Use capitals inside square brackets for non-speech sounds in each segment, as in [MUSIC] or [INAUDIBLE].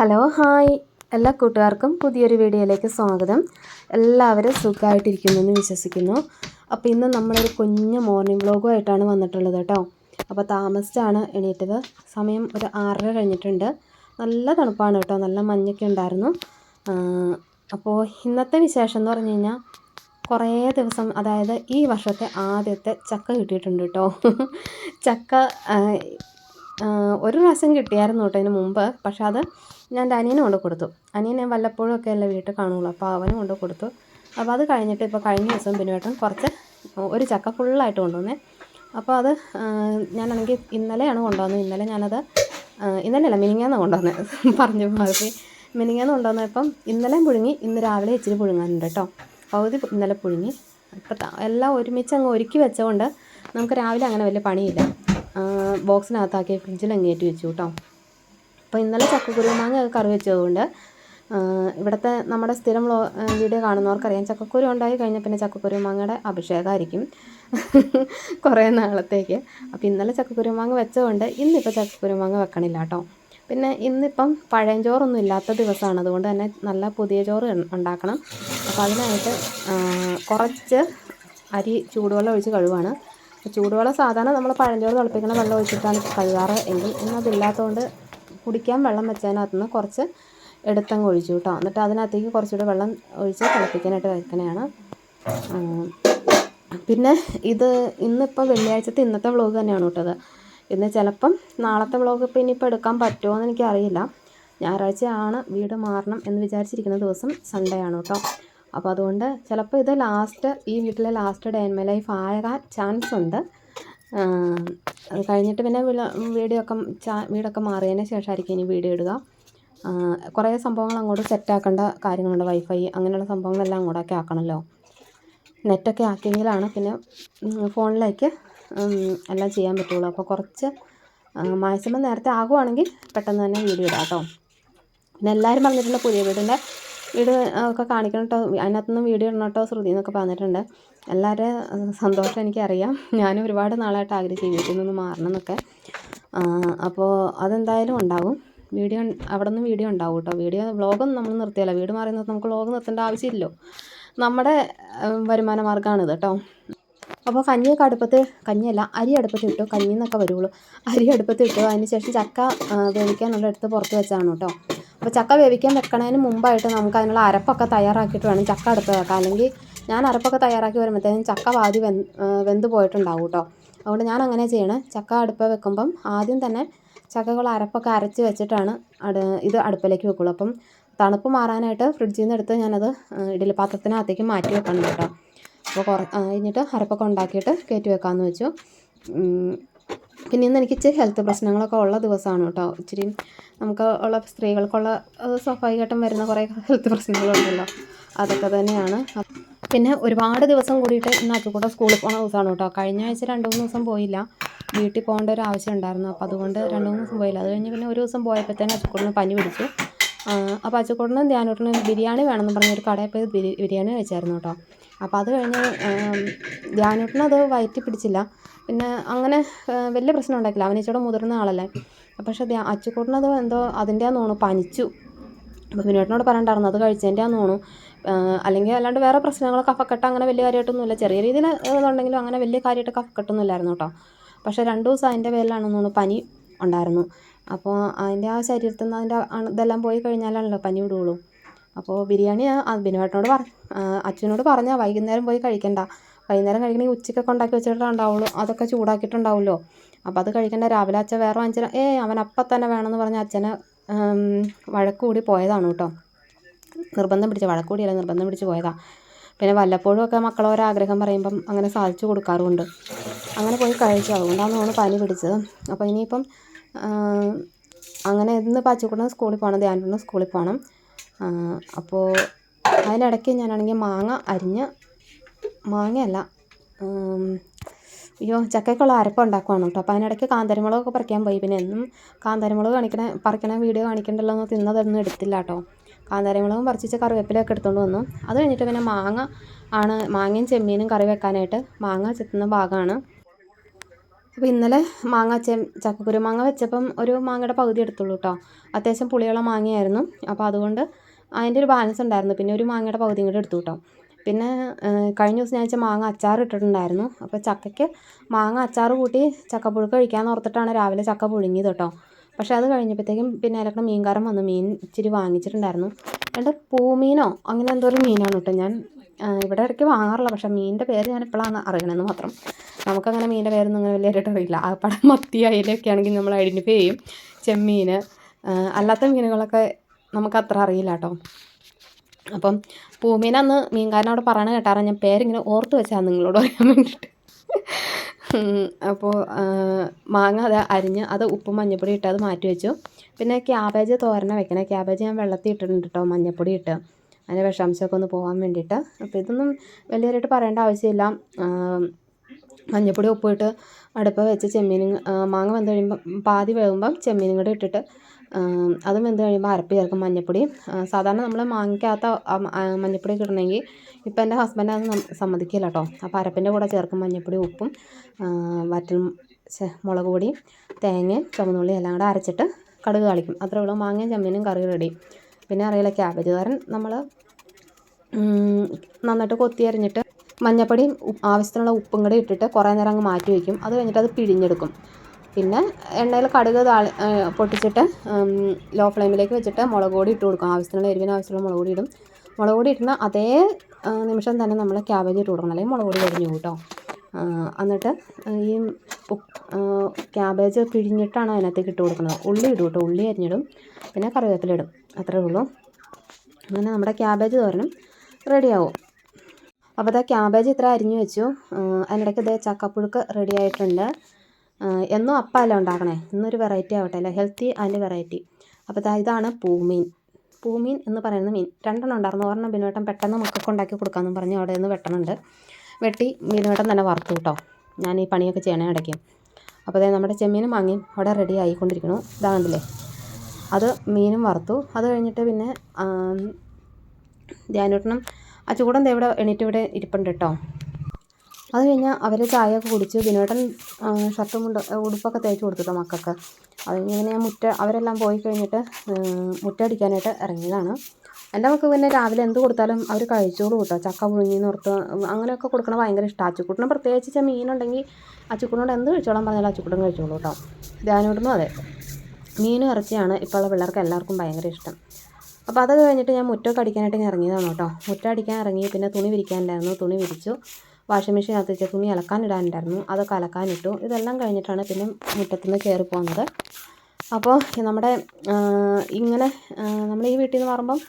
Hello hi. എല്ലാ കൂട്ടുകാർക്കും പുതിയൊരു വീഡിയോയിലേക്ക് സ്വാഗതം. എല്ലാവരും എന്ന് വിശ്വസിക്കുന്നു. അപ്പോൾ ഇന്ന് നമ്മളൊരു കുഞ്ഞ് മോർണിംഗ് വ്ളോഗുമായിട്ടാണ് വന്നിട്ടുള്ളത് കേട്ടോ. അപ്പോൾ താമസിച്ചാണ് എണീറ്റത്. സമയം ഒരു ആറര കഴിഞ്ഞിട്ടുണ്ട്. നല്ല തണുപ്പാണ് കേട്ടോ. നല്ല മഞ്ഞൊക്കെ ഉണ്ടായിരുന്നു. അപ്പോൾ ഇന്നത്തെ വിശേഷം എന്ന് പറഞ്ഞു കഴിഞ്ഞാൽ കുറേ ദിവസം അതായത് ഈ വർഷത്തെ ആദ്യത്തെ ചക്ക കിട്ടിയിട്ടുണ്ട് കേട്ടോ. ചക്ക ഒരു പ്രാവശ്യം കിട്ടിയായിരുന്നു കേട്ടോ ഇതിന് മുമ്പ്. പക്ഷെ അത് ഞാൻ എന്റെ അനിയന് കൊണ്ട് കൊടുത്തു. അനിയനെ വല്ലപ്പോഴും ഒക്കെ അല്ലേ വീട്ടിൽ കാണുള്ളൂ. അപ്പോൾ അവനും കൊണ്ട് കൊടുത്തു. അപ്പോൾ അത് കഴിഞ്ഞിട്ട് ഇപ്പോൾ കഴിഞ്ഞ ദിവസം ബിനുവേട്ടൻ കുറച്ച് ഒരു ചക്ക ഫുള്ളായിട്ട് കൊണ്ടുവന്നേ. അപ്പോൾ അത് ഞാനാണെങ്കിൽ ഇന്നലെയാണ് കൊണ്ടുവന്നത്. ഇന്നലെ ഞാനത് ഇന്നലെയല്ല മിനിങ്ങാന്ന് കൊണ്ടുവന്നത് [LAUGHS] പറഞ്ഞു മാറി മിനിങ്ങാന്ന് കൊണ്ടുവന്നപ്പം ഇന്നലെയും പുഴുങ്ങി ഇന്ന് രാവിലെ ഇച്ചിരി പുഴുങ്ങാനുണ്ട് കേട്ടോ. പകുതി ഇന്നലെ പുഴുങ്ങി. ഇപ്പം എല്ലാം ഒരുമിച്ച് അങ്ങ് ഒരുക്കി വെച്ചതുകൊണ്ട് നമുക്ക് രാവിലെ അങ്ങനെ വലിയ പണിയില്ല. ബോക്സിനകത്താക്കി ഫ്രിഡ്ജിൽ അങ്ങ് വെച്ചു കേട്ടോ. അപ്പോൾ ഇന്നലെ ചക്കക്കുരു മാങ്ങ കറി വെച്ചതുകൊണ്ട് ഇവിടുത്തെ നമ്മുടെ സ്ഥിരം വീഡിയോ കാണുന്നവർക്കറിയാം ചക്കക്കുരു ഉണ്ടായി കഴിഞ്ഞാൽ പിന്നെ ചക്കക്കുരു മാങ്ങയുടെ അഭിഷേകമായിരിക്കും [LAUGHS] കുറേ നാളത്തേക്ക്. അപ്പോൾ ഇന്നലെ ചക്കക്കുരു മാങ്ങ വെച്ചതുകൊണ്ട് ഇന്നിപ്പോൾ ചക്കക്കുരു മാങ്ങ വെക്കണില്ല കേട്ടോ. പിന്നെ ഇന്നിപ്പം പഴയഞ്ചോറൊന്നും ഇല്ലാത്ത ദിവസമാണ്. അതുകൊണ്ട് തന്നെ നല്ല പുതിയ ചോറ് ഉണ്ടാക്കണം. അപ്പോൾ അതിനായിട്ട് കുറച്ച് അരി ചൂടുവെള്ളം ഒഴിച്ച് കഴുവാണ് ചൂടുവെള്ളം സാധാരണ നമ്മൾ പഴഞ്ചോറ് തിളപ്പിക്കുന്ന വെള്ളം ഒഴിച്ചിട്ടാണ് കഴുകാറ്. എങ്കിൽ ഇന്ന് അതില്ലാത്തതുകൊണ്ട് കുടിക്കാൻ വെള്ളം വെച്ചതിനകത്ത് നിന്ന് കുറച്ച് എടുത്തങ്ങ് ഒഴിച്ചു കേട്ടോ. എന്നിട്ട് അതിനകത്തേക്ക് കുറച്ചുകൂടെ വെള്ളം ഒഴിച്ച് തിളപ്പിക്കാനായിട്ട് വയ്ക്കണതാണ്. പിന്നെ ഇത് ഇന്നിപ്പോൾ വെള്ളിയാഴ്ചത്തെ ഇന്നത്തെ വ്ളോഗ് തന്നെയാണ് കേട്ടത് ഇന്ന് ചിലപ്പം നാളത്തെ വ്ളോഗ് ഇപ്പോൾ ഇനിയിപ്പോൾ എടുക്കാൻ പറ്റുമോ എന്ന് എനിക്കറിയില്ല. ഞായറാഴ്ചയാണ് വീട് മാറണം എന്ന് വിചാരിച്ചിരിക്കുന്ന ദിവസം സൺഡേ ആണ് കേട്ടോ. അപ്പോൾ അതുകൊണ്ട് ചിലപ്പോൾ ഇത് ലാസ്റ്റ് ഈ വീട്ടിലെ last day in my life ആകാൻ ചാൻസ് ഉണ്ട്. അത് കഴിഞ്ഞിട്ട് പിന്നെ വീഡിയോ ചാ- വീടൊക്കെ മാറിയതിന് ശേഷമായിരിക്കും ഇനി വീഡിയോ ഇടുക. കുറേ സംഭവങ്ങൾ അങ്ങോട്ട് സെറ്റാക്കേണ്ട കാര്യങ്ങളുണ്ട് വൈഫൈ അങ്ങനെയുള്ള സംഭവങ്ങളെല്ലാം അങ്ങോട്ടൊക്കെ ആക്കണമല്ലോ നെറ്റൊക്കെ ആക്കിയെങ്കിലാണ് പിന്നെ ഫോണിലേക്ക് എല്ലാം ചെയ്യാൻ പറ്റുള്ളൂ. അപ്പോൾ കുറച്ച് മാക്സിമം നേരത്തെ ആകുവാണെങ്കിൽ പെട്ടെന്ന് തന്നെ വീഡിയോ ഇടാം കേട്ടോ പിന്നെ എല്ലാവരും പറഞ്ഞിട്ടുള്ള പുതിയ വീടിന്റെ വീട് ഒക്കെ കാണിക്കണം കേട്ടോ അതിനകത്തുനിന്ന് വീഡിയോ ഇടണം കേട്ടോ ശ്രുതി എന്നൊക്കെ പറഞ്ഞിട്ടുണ്ട്. എല്ലാവരുടെയും സന്തോഷം എനിക്കറിയാം. ഞാനും ഒരുപാട് നാളായിട്ട് ആഗ്രഹിച്ചു വീട്ടിൽ നിന്ന് മാറണം എന്നൊക്കെ അപ്പോൾ അതെന്തായാലും ഉണ്ടാവും. വീഡിയോ അവിടെ നിന്ന് വീഡിയോ ഉണ്ടാവും കേട്ടോ. വീഡിയോ വ്ളോഗൊന്നും നമ്മൾ നിർത്തിയല്ല. വീട് മാറിയെന്ന് നമുക്ക് വ്ളോഗ് നിർത്തേണ്ട ആവശ്യമില്ലല്ലോ. നമ്മുടെ വരുമാന മാർഗമാണിത് കേട്ടോ. അപ്പോൾ കഞ്ഞിയൊക്കെ അടുപ്പത്ത് കഞ്ഞിയല്ല അരി അടുപ്പത്ത് ഇട്ടു. കഞ്ഞിന്നൊക്കെ വരുള്ളൂ. അരി അടുപ്പത്ത് ഇട്ടു. അതിന് ശേഷം ചക്ക വേവിക്കാനുള്ള എടുത്ത് പുറത്ത് വെച്ചാണ് കേട്ടോ. അപ്പോൾ ചക്ക വേവിക്കാൻ വെക്കണതിന് മുമ്പായിട്ട് നമുക്ക് അതിനുള്ള അരപ്പൊക്കെ തയ്യാറാക്കിയിട്ട് വേണം ചക്ക എടുത്ത് വെക്കാൻ. അല്ലെങ്കിൽ ഞാൻ അരപ്പൊക്കെ തയ്യാറാക്കി വരുമ്പോഴത്തേനും ചക്ക പാതി വെന്ത് വെന്ത് പോയിട്ടുണ്ടാവും കേട്ടോ അതുകൊണ്ട് ഞാൻ അങ്ങനെ ചെയ്യണേ. ചക്ക അടുപ്പ് വെക്കുമ്പം ആദ്യം തന്നെ ചക്കകൾ അരപ്പൊക്കെ അരച്ച് വെച്ചിട്ടാണ് അടു ഇത് അടുപ്പിലേക്ക് വെക്കുള്ളൂ. അപ്പം തണുപ്പ് മാറാനായിട്ട് ഫ്രിഡ്ജിൽ നിന്ന് എടുത്ത് ഞാനത് ഇഡലി പാത്രത്തിനകത്തേക്ക് മാറ്റി വെക്കണം കേട്ടോ അപ്പോൾ കുറ കഴിഞ്ഞിട്ട് അരപ്പൊക്കെ ഉണ്ടാക്കിയിട്ട് കയറ്റി വെക്കാമെന്ന് വെച്ചു. പിന്നെ ഇന്ന് എനിക്ക് ഇച്ചിരി ഹെൽത്ത് പ്രശ്നങ്ങളൊക്കെ ഉള്ള ദിവസമാണ് കേട്ടോ. ഇച്ചിരി നമുക്ക് ഉള്ള സ്ത്രീകൾക്കുള്ള സ്വാഭാവികമായിട്ടും വരുന്ന കുറേ ഹെൽത്ത് പ്രശ്നങ്ങളുണ്ടല്ലോ. അതൊക്കെ തന്നെയാണ്. പിന്നെ ഒരുപാട് ദിവസം കൂടിയിട്ട് ഇന്ന് അച്ചുകൂടെ സ്കൂളിൽ പോകുന്ന ദിവസമാണ് കേട്ടോ. കഴിഞ്ഞ ആഴ്ച രണ്ട് മൂന്ന് ദിവസം പോയില്ല. വീട്ടിൽ പോകേണ്ട ഒരു ആവശ്യം ഉണ്ടായിരുന്നു. അപ്പോൾ അതുകൊണ്ട് രണ്ട് മൂന്ന് ദിവസം പോയില്ല. അത് കഴിഞ്ഞ് പിന്നെ ഒരു ദിവസം പോയപ്പോഴത്തേനും അച്ചുക്കൂടിന് പനി പിടിച്ചു. അപ്പോൾ അച്ചുകൂടിനും ധ്യാനൂട്ടിനും ബിരിയാണി വേണമെന്ന് പറഞ്ഞ ഒരു കടയിൽ പോയി ബിരിയാണി കഴിച്ചായിരുന്നു കേട്ടോ. അപ്പോൾ അത് കഴിഞ്ഞ് അത് വയറ്റി പിടിച്ചില്ല. പിന്നെ അങ്ങനെ വലിയ പ്രശ്നം ഉണ്ടാക്കില്ല അവൻ മുതിർന്ന ആളല്ലേ. പക്ഷേ അത് അച്ചുക്കൂട്ടിനത് എന്തോ അതിന്റെ തോന്നുന്നു പനിച്ചു. അപ്പോൾ വിനോട്ടിനോട് പറയണ്ടായിരുന്നു അത് കഴിച്ചതിന്റെ ആണെന്ന് തോന്നുന്നു അല്ലെങ്കിൽ അല്ലാണ്ട് വേറെ പ്രശ്നങ്ങൾ കഫക്കെട്ട് അങ്ങനെ വലിയ കാര്യമായിട്ടൊന്നുമില്ല ചെറിയ രീതിയിൽ ഇതുണ്ടെങ്കിലും അങ്ങനെ വലിയ കാര്യമായിട്ട് കഫക്കെട്ടൊന്നും ഇല്ലായിരുന്നു കേട്ടോ. പക്ഷേ രണ്ട് ദിവസം അതിന്റെ പേരിലാണെന്ന് തോന്നുന്നു പനി ഉണ്ടായിരുന്നു. അപ്പോൾ അതിന്റെ ആ ശരീരത്തിൽ നിന്ന് അതിന്റെ ഇതെല്ലാം പോയി കഴിഞ്ഞാലാണല്ലോ പനി വിടുകയുള്ളൂ. അപ്പോൾ ബിരിയാണി ബിനുവേട്ടനോട് പറ അച്ഛനോട് പറഞ്ഞാൽ വൈകുന്നേരം പോയി കഴിക്കണ്ട. വൈകുന്നേരം കഴിക്കണമെങ്കിൽ ഉച്ചയ്ക്കൊക്കെ ഉണ്ടാക്കി വെച്ചിട്ടേ ഉണ്ടാവുള്ളൂ. അതൊക്കെ ചൂടാക്കിയിട്ടുണ്ടാവുമല്ലോ. അപ്പോൾ അത് കഴിക്കണ്ട. രാവിലെ അച്ഛൻ വേറെ വാങ്ങിച്ചാൽ ഏ അവൻ അപ്പം തന്നെ വേണമെന്ന് പറഞ്ഞ് അച്ഛനെ വഴക്ക് കൂടി പോയതാണ് കേട്ടോ. നിർബന്ധം പിടിച്ച് വഴക്ക് കൂടിയല്ല നിർബന്ധം പിടിച്ച് പോയതാണ് പിന്നെ വല്ലപ്പോഴും ഒക്കെ മക്കൾ ഒരാഗ്രഹം പറയുമ്പം അങ്ങനെ സാധിച്ചു കൊടുക്കാറുമുണ്ട്. അങ്ങനെ പോയി കഴിച്ചു. അതുകൊണ്ടാണ് നമ്മൾ പനി പിടിച്ചത്. അപ്പോൾ ഇനിയിപ്പം അങ്ങനെ ഇന്ന് പച്ചക്കുടന് സ്കൂളിൽ പോകണം ധ്യാനത്തിന് സ്കൂളിൽ പോകണം. അപ്പോൾ അതിനിടയ്ക്ക് ഞാനാണെങ്കിൽ മാങ്ങ അരിഞ്ഞ് മാങ്ങയല്ല. അയ്യോ ചക്കയ്ക്കുള്ള അരപ്പ് ഉണ്ടാക്കുവാണ് കേട്ടോ. അപ്പോൾ അതിനിടയ്ക്ക് കാന്താരിമുളകൊക്കെ പറിക്കാൻ പോയി. പിന്നെ എന്നും കാന്താരിമുളക് കാണിക്കണ പറിക്കണ വീഡിയോ കാണിക്കണ്ടല്ലോ എന്ന് തിന്നതൊന്നും എടുത്തില്ല കേട്ടോ. കാന്താരിമുളകും പറിച്ചിച്ച് കറിവേപ്പിലൊക്കെ എടുത്തുകൊണ്ട് വന്നു. അത് കഴിഞ്ഞിട്ട് പിന്നെ മാങ്ങ ആണ് മാങ്ങയും ചെമ്മീനും കറി വെക്കാനായിട്ട് മാങ്ങ ചെത്തുന്ന ഭാഗമാണ്. അപ്പോൾ ഇന്നലെ മാങ്ങ ചെ ചക്കക്കുരു മാങ്ങ വെച്ചപ്പം ഒരു മാങ്ങയുടെ പകുതി എടുത്തുള്ളൂ കേട്ടോ. അത്യാവശ്യം പുളിയുള്ള മാങ്ങയായിരുന്നു. അപ്പോൾ അതുകൊണ്ട് അതിന്റെ ഒരു ബാലൻസ് ഉണ്ടായിരുന്നു. പിന്നെ ഒരു മാങ്ങയുടെ പകുതിയും കൂടെ എടുത്തു കേട്ടോ. പിന്നെ കഴിഞ്ഞ ദിവസം ഞാൻ വെച്ച മാങ്ങ അച്ചാർ ഇട്ടിട്ടുണ്ടായിരുന്നു. അപ്പോൾ ചക്കയ്ക്ക് മാങ്ങ അച്ചാർ കൂട്ടി ചക്കപ്പുഴുക്ക് കഴിക്കാമെന്ന് ഓർത്തിട്ടാണ് രാവിലെ ചക്ക പുഴുങ്ങിയത് കേട്ടോ പക്ഷേ അത് കഴിഞ്ഞപ്പോഴത്തേക്കും പിന്നെ അതിലൊക്കെ മീൻകാരൻ വന്നു. മീൻ ഇച്ചിരി വാങ്ങിച്ചിട്ടുണ്ടായിരുന്നു. രണ്ട് പൂമീനോ അങ്ങനെ എന്തോ ഒരു മീനാണ് കേട്ടോ ഞാൻ ഇവിടെ ഇടയ്ക്ക് വാങ്ങാറില്ല പക്ഷേ മീനിന്റെ പേര് ഞാൻ ഇപ്പോഴാണ് അറിയണമെന്ന് മാത്രം. നമുക്കങ്ങനെ മീനിന്റെ പേരൊന്നും അങ്ങനെ വലിയതായിട്ട് അറിയില്ല. ആ പടം മത്തി അയിലൊക്കെ ആണെങ്കിൽ നമ്മൾ ഐഡന്റിഫൈ ചെമ്മീൻ അല്ലാത്ത മീനുകളൊക്കെ നമുക്ക് അത്ര അറിയില്ല കേട്ടോ അപ്പം പൂമീനന്ന് മീൻകാരനോട് പറയണ കേട്ടാറാണ് ഞാൻ പേരിങ്ങനെ ഓർത്ത് വെച്ചാൽ നിങ്ങളോട് പറയാൻ വേണ്ടിയിട്ട് അപ്പോൾ മാങ്ങ അത് അരിഞ്ഞ് അത് ഉപ്പും മഞ്ഞപ്പൊടി ഇട്ട് അത് മാറ്റി വെച്ചു. പിന്നെ ക്യാബേജ് തോരന വെക്കണേ. ക്യാബേജ് ഞാൻ വെള്ളത്തിൽ ഇട്ടിട്ടുണ്ട് കേട്ടോ മഞ്ഞപ്പൊടി ഇട്ട്. അതിന്റെ വിഷാംശമൊക്കെ ഒന്ന് പോകാൻ വേണ്ടിയിട്ട്. അപ്പോൾ ഇതൊന്നും വലിയവരായിട്ട് പറയേണ്ട ആവശ്യമില്ല. മഞ്ഞൾപ്പൊടി ഉപ്പിട്ട് അടുപ്പ് വെച്ച് ചെമ്മീനും മാങ്ങ വെന്ത് കഴിയുമ്പം പാതി വേകുമ്പം ചെമ്മീനും കൂടെ ഇട്ടിട്ട് അതും വെന്ത് കഴിയുമ്പോൾ അരപ്പ് ചേർക്കും മഞ്ഞൾപ്പൊടി സാധാരണ നമ്മൾ മാങ്ങയ്ക്കകത്ത് മഞ്ഞൾപ്പൊടി ഇടണമെങ്കിൽ ഇപ്പം എന്റെ ഹസ്ബൻഡ് അത് സമ്മതിക്കില്ല കേട്ടോ അപ്പോൾ അരപ്പിന്റെ കൂടെ ചേർക്കും മഞ്ഞൾപ്പൊടി ഉപ്പും വറ്റൽ മുളക് പൊടിയും തേങ്ങയും ചുമന്നുള്ളി എല്ലാം കൂടെ അരച്ചിട്ട് കടുക് കളിക്കും. അത്രേ ഉള്ളൂ. മാങ്ങയും ചെമ്മീനും കറി റെഡി പിന്നെ അറിയില്ല ക്യാബേജ് കാരൻ നമ്മൾ നന്നായിട്ട് കൊത്തി അരിഞ്ഞിട്ട് മഞ്ഞപ്പൊടിയും ആവശ്യത്തിനുള്ള ഉപ്പും കൂടി ഇട്ടിട്ട് കുറേ നേരം അങ്ങ് മാറ്റി വയ്ക്കും അത് കഴിഞ്ഞിട്ട് അത് പിഴിഞ്ഞെടുക്കും. പിന്നെ എണ്ണയിൽ കടുക് താളി പൊട്ടിച്ചിട്ട് ലോ ഫ്ലെയിമിലേക്ക് വെച്ചിട്ട് മുളക് പൊടി ഇട്ട് കൊടുക്കും. ആവശ്യത്തിനുള്ള എരിവിന് ആവശ്യമുള്ള മുളക് പൊടി ഇടും. മുളക് പൊടി ഇടുന്ന അതേ നിമിഷം തന്നെ നമ്മൾ ക്യാബേജ് ഇട്ട് കൊടുക്കണം. അല്ലെങ്കിൽ മുളക് പൊടി കരിഞ്ഞു കേട്ടോ എന്നിട്ട് ഈ ക്യാബേജ് പിഴിഞ്ഞിട്ടാണ് അതിനകത്തേക്ക് ഇട്ട് കൊടുക്കുന്നത്. ഉള്ളി ഇടും കേട്ടോ ഉള്ളി അരിഞ്ഞിടും. പിന്നെ കറിവേപ്പില ഇടും. അത്രേ ഉള്ളൂ. അങ്ങനെ നമ്മുടെ ക്യാബേജ് തോരണം റെഡിയാവും അപ്പോൾ ഇതാ ക്യാബേജ് ഇത്ര അരിഞ്ഞു വെച്ചു. അതിനിടയ്ക്ക് ഇതേ ചക്കപ്പുഴുക്ക് റെഡി ആയിട്ടുണ്ട്. എന്നും അപ്പമല്ല ഉണ്ടാക്കണേ? ഇന്നൊരു വെറൈറ്റി ആവട്ടെ അല്ലേ? ഹെൽത്തി ആൻഡ് വെറൈറ്റി അപ്പോൾ ഇതാണ് പൂമീൻ. പൂമീൻ എന്ന് പറയുന്ന മീൻ. രണ്ടെണ്ണം ഉണ്ടായിരുന്നു. ഒരെണ്ണം ബിനുവേട്ടൻ പെട്ടെന്ന് മക്കൾക്ക് ഉണ്ടാക്കി കൊടുക്കാമെന്ന് പറഞ്ഞ് അവിടെ നിന്ന് വെട്ടണുണ്ട്. വെട്ടി ബിനുവേട്ടൻ തന്നെ വറുത്തു കേട്ടോ. ഞാൻ ഈ പണിയൊക്കെ ചെയ്യണേ ഇടയ്ക്ക്. അപ്പോൾ അതായത് നമ്മുടെ ചെമ്മീനും വാങ്ങി അവിടെ റെഡി ആയിക്കൊണ്ടിരിക്കണു ഇതാണല്ലേ അത് മീനും വറുത്തു. അത് കഴിഞ്ഞിട്ട് പിന്നെ ധ്യാനൂട്ടനും ആ ചൂടെന്താ ഇവിടെ എണീറ്റ് ഇവിടെ ഇരിപ്പുണ്ട് കേട്ടോ. അത് കഴിഞ്ഞാൽ അവർ ചായയൊക്കെ കുടിച്ച് ബിനോട്ടൻ ഷർട്ടും മുണ്ട് ഉടുപ്പൊക്കെ തേച്ച് കൊടുത്തിട്ടോ മക്കൾക്ക്. അത് ഇങ്ങനെ ഞാൻ മുറ്റ അവരെല്ലാം പോയി കഴിഞ്ഞിട്ട് മുറ്റടിക്കാനായിട്ട് ഇറങ്ങിയതാണ്. എന്റെ മക്കൾ പിന്നെ രാവിലെ എന്ത് കൊടുത്താലും അവർ കഴിച്ചോളൂ കേട്ടോ ചക്ക പുഴുങ്ങി നിർത്ത് അങ്ങനെയൊക്കെ കൊടുക്കണ ഭയങ്കര ഇഷ്ടമാണ് അച്ചുക്കുട്ടിന് പ്രത്യേകിച്ച് മീനുണ്ടെങ്കിൽ അച്ചുക്കൂട്ടിനോട് എന്ത് കഴിച്ചോളാൻ പറഞ്ഞാലും അച്ചുക്കുട്ടൻ കഴിച്ചോളൂ കേട്ടോ ധ്യാനോടനും അതെ. മീൻ ഇറച്ചിയാണ് ഇപ്പോഴുള്ള പിള്ളേർക്ക് എല്ലാവർക്കും ഭയങ്കര ഇഷ്ടം. അപ്പോൾ അത് കഴിഞ്ഞിട്ട് ഞാൻ മുറ്റമൊക്കെ അടിക്കാനായിട്ട് ഇറങ്ങിയതാണ് കേട്ടോ മുറ്റം അടിക്കാൻ ഇറങ്ങി പിന്നെ തുണി വിരിക്കാനുണ്ടായിരുന്നു തുണി വിരിച്ചു. വാഷിംഗ് മെഷീനകത്ത് വെച്ച തുണി അലക്കാനിടാനുണ്ടായിരുന്നു അതൊക്കെ അലക്കാനിട്ടു ഇതെല്ലാം കഴിഞ്ഞിട്ടാണ് പിന്നെ മുറ്റത്തുനിന്ന് കയറി പോകുന്നത് അപ്പോൾ നമ്മുടെ ഇങ്ങനെ നമ്മൾ ഈ വീട്ടിൽ നിന്ന് മാറുമ്പം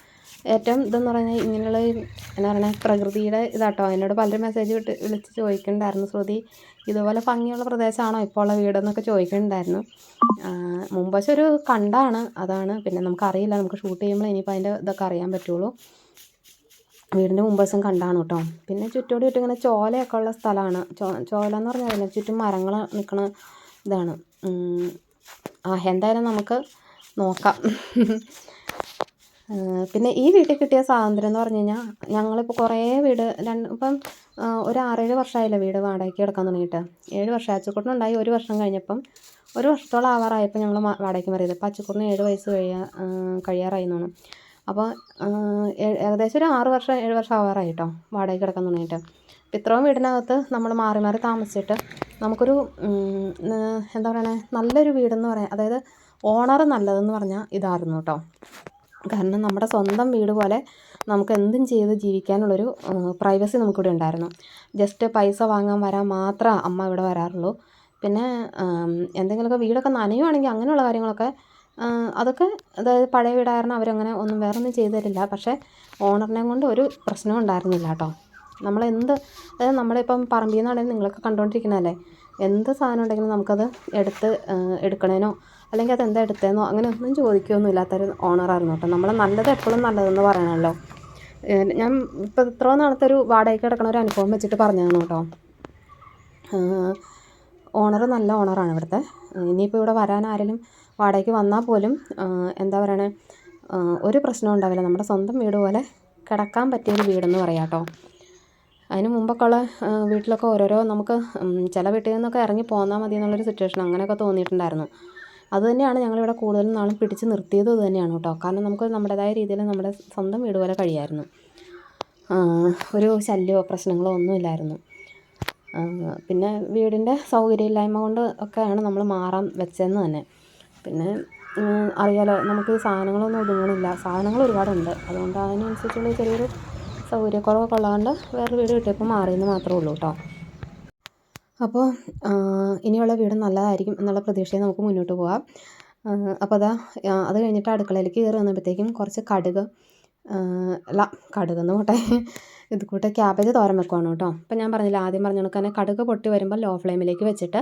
ഏറ്റവും ഇതെന്ന് പറഞ്ഞാൽ ഇങ്ങനെയുള്ള എന്നാ പറയുക പ്രകൃതിയുടെ ഇതാട്ടോ. എന്നോട് പലരും മെസ്സേജ് വിട്ട് വിളിച്ച് ചോദിക്കുന്നുണ്ടായിരുന്നു ശ്രുതി ഇതുപോലെ ഭംഗിയുള്ള പ്രദേശമാണോ ഇപ്പോൾ ഉള്ള വീടെന്നൊക്കെ ചോദിക്കുന്നുണ്ടായിരുന്നു. മുമ്പ് ഒരു കണ്ടാണ്. അതാണ്. പിന്നെ നമുക്കറിയില്ല. നമുക്ക് ഷൂട്ട് ചെയ്യുമ്പോൾ ഇനിയിപ്പോൾ അതിന്റെ ഇതൊക്കെ അറിയാൻ പറ്റുള്ളൂ. വീടിന്റെ മുൻവശം കണ്ടാണ് കേട്ടോ. പിന്നെ ചുറ്റോട് ചുറ്റും ഇങ്ങനെ ചോലയൊക്കെ ഉള്ള സ്ഥലമാണ് ചോ ചോല എന്ന് പറഞ്ഞാൽ ചുറ്റും മരങ്ങൾ നിൽക്കുന്ന ഇതാണ്. ആ എന്തായാലും നമുക്ക് നോക്കാം. പിന്നെ ഈ വീട്ടിൽ കിട്ടിയ സ്വാതന്ത്ര്യം എന്ന് പറഞ്ഞു കഴിഞ്ഞാൽ ഞങ്ങളിപ്പോൾ കുറേ വീട് രണ്ട് ഇപ്പം ഒരു ആറേഴ് വർഷമായില്ല വീട് വാടകയ്ക്ക് കിടക്കാൻ തുടങ്ങിയിട്ട്. ഏഴ് വർഷം അച്ചുക്കുട്ടനുണ്ടായി ഒരു വർഷം കഴിഞ്ഞപ്പം ഒരു വർഷത്തോളം ആവാറായപ്പോൾ ഞങ്ങൾ വാടകയ്ക്ക് മാറിയത്. അപ്പോൾ അച്ചുക്കുട്ടിന് ഏഴ് വയസ്സ് കഴിയാ കഴിയാറായി എന്നാണ്. അപ്പോൾ ഏകദേശം ഒരു ആറ് വർഷം ഏഴ് വർഷം ആവാറായി കേട്ടോ വാടകയ്ക്ക് കിടക്കാൻ തുടങ്ങിയിട്ട്. അപ്പോൾ ഇത്രയും വീടിനകത്ത് നമ്മൾ മാറി മാറി താമസിച്ചിട്ട് നമുക്കൊരു എന്താ പറയണേ നല്ലൊരു വീടെന്ന് പറയാം അതായത് ഓണർ നല്ലതെന്ന് പറഞ്ഞാൽ ഇതായിരുന്നു കേട്ടോ. കാരണം നമ്മുടെ സ്വന്തം വീട് പോലെ നമുക്ക് എന്തും ചെയ്ത് ജീവിക്കാനുള്ളൊരു പ്രൈവസി നമുക്കിവിടെ ഉണ്ടായിരുന്നു. ജസ്റ്റ് പൈസ വാങ്ങാൻ വരാൻ മാത്രമേ അമ്മ ഇവിടെ വരാറുള്ളൂ. പിന്നെ എന്തെങ്കിലുമൊക്കെ വീടൊക്കെ നനയുവാണെങ്കിൽ അങ്ങനെയുള്ള കാര്യങ്ങളൊക്കെ അതൊക്കെ അതായത് പഴയ വീടായിരുന്നു അവരങ്ങനെ ഒന്നും വേറൊന്നും ചെയ്തു തരില്ല പക്ഷേ ഓണറിനെ കൊണ്ട് ഒരു പ്രശ്നവും ഉണ്ടായിരുന്നില്ല കേട്ടോ. നമ്മളെന്ത് അതായത് നമ്മളിപ്പം പറമ്പിൽ നിന്നാണെങ്കിൽ നിങ്ങളൊക്കെ കണ്ടുകൊണ്ടിരിക്കുന്നതല്ലേ എന്ത് സാധനം ഉണ്ടെങ്കിലും നമുക്കത് എടുത്ത് എടുക്കണേനോ? അല്ലെങ്കിൽ അത് എന്താ എടുത്തതെന്നോ അങ്ങനെ ഒന്നും ചോദിക്കുകയൊന്നും ഇല്ലാത്തൊരു ഓണറായിരുന്നു കേട്ടോ. നമ്മൾ നല്ലത് എപ്പോഴും നല്ലതെന്ന് പറയണമല്ലോ. ഞാൻ ഇപ്പോൾ ഇത്രയും നാളത്തെ ഒരു വാടകയ്ക്ക് കിടക്കണ ഒരു അനുഭവം വെച്ചിട്ട് പറഞ്ഞതാണ് കേട്ടോ. ഓണർ നല്ല ഓണറാണ് ഇവിടുത്തെ. ഇനിയിപ്പോൾ ഇവിടെ വരാൻ ആരെങ്കിലും വാടകയ്ക്ക് വന്നാൽ പോലും എന്താ പറയണേ ഒരു പ്രശ്നവും ഉണ്ടാവില്ല. നമ്മുടെ സ്വന്തം വീട് പോലെ കിടക്കാൻ പറ്റിയൊരു വീടെന്ന് പറയാം കേട്ടോ. അതിന് മുമ്പൊക്കെ ഉള്ള വീട്ടിലൊക്കെ ഓരോരോ നമുക്ക് ചില വീട്ടിൽ നിന്നൊക്കെ ഇറങ്ങി പോന്നാൽ മതി എന്നുള്ളൊരു സിറ്റുവേഷൻ അങ്ങനെയൊക്കെ തോന്നിയിട്ടുണ്ടായിരുന്നു. അത് തന്നെയാണ് ഞങ്ങളിവിടെ കൂടുതലും നാളും പിടിച്ച് നിർത്തിയത് തന്നെയാണ് കേട്ടോ. കാരണം നമുക്ക് നമ്മുടേതായ രീതിയിൽ നമ്മുടെ സ്വന്തം വീട് പോലെ കഴിയായിരുന്നു. ഒരു ശല്യമോ പ്രശ്നങ്ങളോ ഒന്നുമില്ലായിരുന്നു പിന്നെ വീടിന്റെ സൗകര്യമില്ലായ്മ കൊണ്ട് ഒക്കെയാണ് നമ്മൾ മാറാൻ വെച്ചതെന്ന് തന്നെ. പിന്നെ അറിയാലോ നമുക്ക് സാധനങ്ങളൊന്നും ഒതുങ്ങണില്ല. സാധനങ്ങൾ ഒരുപാടുണ്ട്. അതുകൊണ്ട് അതിനനുസരിച്ചുള്ള ചെറിയൊരു സൗകര്യക്കുറവൊക്കെ ഉള്ളതുകൊണ്ട് വേറൊരു വീട് കിട്ടിയപ്പോൾ മാറിയെന്ന് മാത്രമേ ഉള്ളൂ കേട്ടോ അപ്പോൾ ഇനിയുള്ള വീട് നല്ലതായിരിക്കും എന്നുള്ള പ്രതീക്ഷയിൽ നമുക്ക് മുന്നോട്ട് പോകാം അപ്പോൾ അതാ അത് കഴിഞ്ഞിട്ട് അടുക്കളയിലേക്ക് കയറി വന്നപ്പോഴത്തേക്കും കുറച്ച് കടുക് അല്ല കടുകെന്ന് പോട്ടെ ഇത് കൂട്ട് ക്യാബേജ് തോരൻ വെക്കുവാണ് കേട്ടോ. അപ്പോൾ ഞാൻ പറഞ്ഞില്ല ആദ്യം പറഞ്ഞ കണക്ക് കടുക് പൊട്ടി വരുമ്പോൾ ലോ ഫ്ലെയിമിലേക്ക് വെച്ചിട്ട്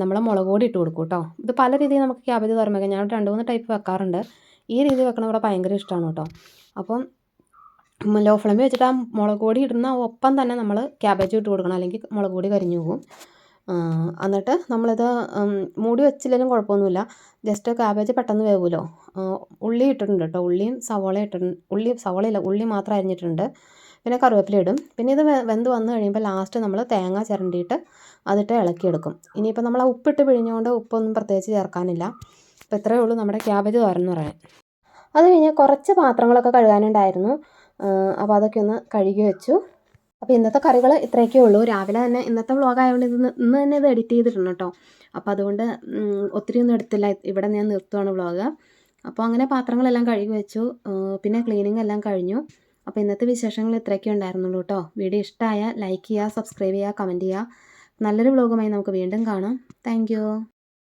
നമ്മൾ മുളക് പൊടി ഇട്ട് കൊടുക്കും കേട്ടോ. ഇത് പല രീതിയിൽ നമുക്ക് ക്യാബേജ് തോരൻ വെക്കാം. ഞാൻ രണ്ട് മൂന്ന് ടൈപ്പ് വെക്കാറുണ്ട്. ഈ രീതി വെക്കണ ഇവിടെ ഭയങ്കര ഇഷ്ടമാണ് കേട്ടോ. അപ്പം ലോ ഫ്ലെയിമിൽ വെച്ചിട്ട് ആ മുളക് പൊടി ഇടുന്ന ഒപ്പം തന്നെ നമ്മൾ ക്യാബേജ് ഇട്ട് കൊടുക്കണം. അല്ലെങ്കിൽ മുളക് പൊടി കരിഞ്ഞു പോകും. എന്നിട്ട് നമ്മളിത് മൂടി വെച്ചില്ലെങ്കിലും കുഴപ്പമൊന്നുമില്ല. ജസ്റ്റ് ക്യാബേജ് പെട്ടെന്ന് വേവുമല്ലോ. ഉള്ളി ഇട്ടിട്ടുണ്ട് കേട്ടോ. ഉള്ളിയും സവോള ഇട്ടിട്ടുണ്ട്. ഉള്ളി സവോളയില്ല ഉള്ളി മാത്രം അരിഞ്ഞിട്ടുണ്ട്. പിന്നെ കറിവേപ്പില ഇടും. പിന്നെ ഇത് വെന്ത് വന്ന് കഴിയുമ്പോൾ ലാസ്റ്റ് നമ്മൾ തേങ്ങ ചിരണ്ടിയിട്ട് അതിട്ട് ഇളക്കിയെടുക്കും. ഇനിയിപ്പോൾ നമ്മൾ ആ ഉപ്പിട്ട് പിഴിഞ്ഞുകൊണ്ട് ഉപ്പൊന്നും പ്രത്യേകിച്ച് ചേർക്കാനില്ല. അപ്പോൾ ഇത്രയേ ഉള്ളൂ നമ്മുടെ ക്യാബേജ് തോരൻ എന്ന് പറയാൻ. അത് കഴിഞ്ഞ് കുറച്ച് പാത്രങ്ങളൊക്കെ കഴുകാനുണ്ടായിരുന്നു. അപ്പോൾ അതൊക്കെ ഒന്ന് കഴുകി വെച്ചു. അപ്പോൾ ഇന്നത്തെ കറികൾ ഇത്രയൊക്കെ ഉള്ളൂ. രാവിലെ തന്നെ ഇന്നത്തെ വ്ളോഗ് ആയതുകൊണ്ട് ഇന്ന് ഇന്ന് തന്നെ ഇത് എഡിറ്റ് ചെയ്തിട്ടുണ്ട് കേട്ടോ. അപ്പോൾ അതുകൊണ്ട് ഒത്തിരി ഒന്നും എടുത്തില്ല. ഇവിടെ ഞാൻ നിർത്തുവാണ് വ്ളോഗ് അപ്പോൾ അങ്ങനെ പാത്രങ്ങളെല്ലാം കഴുകി വെച്ചു. പിന്നെ ക്ലീനിങ് എല്ലാം കഴിഞ്ഞു. അപ്പോൾ ഇന്നത്തെ വിശേഷങ്ങൾ ഇത്രയൊക്കെ ഉണ്ടായിരുന്നുള്ളൂ കേട്ടോ. വീഡിയോ ഇഷ്ടമായ ലൈക്ക് ചെയ്യുക സബ്സ്ക്രൈബ് ചെയ്യുക കമന്റ് ചെയ്യുക. നല്ലൊരു വ്ളോഗുമായി നമുക്ക് വീണ്ടും കാണാം. താങ്ക്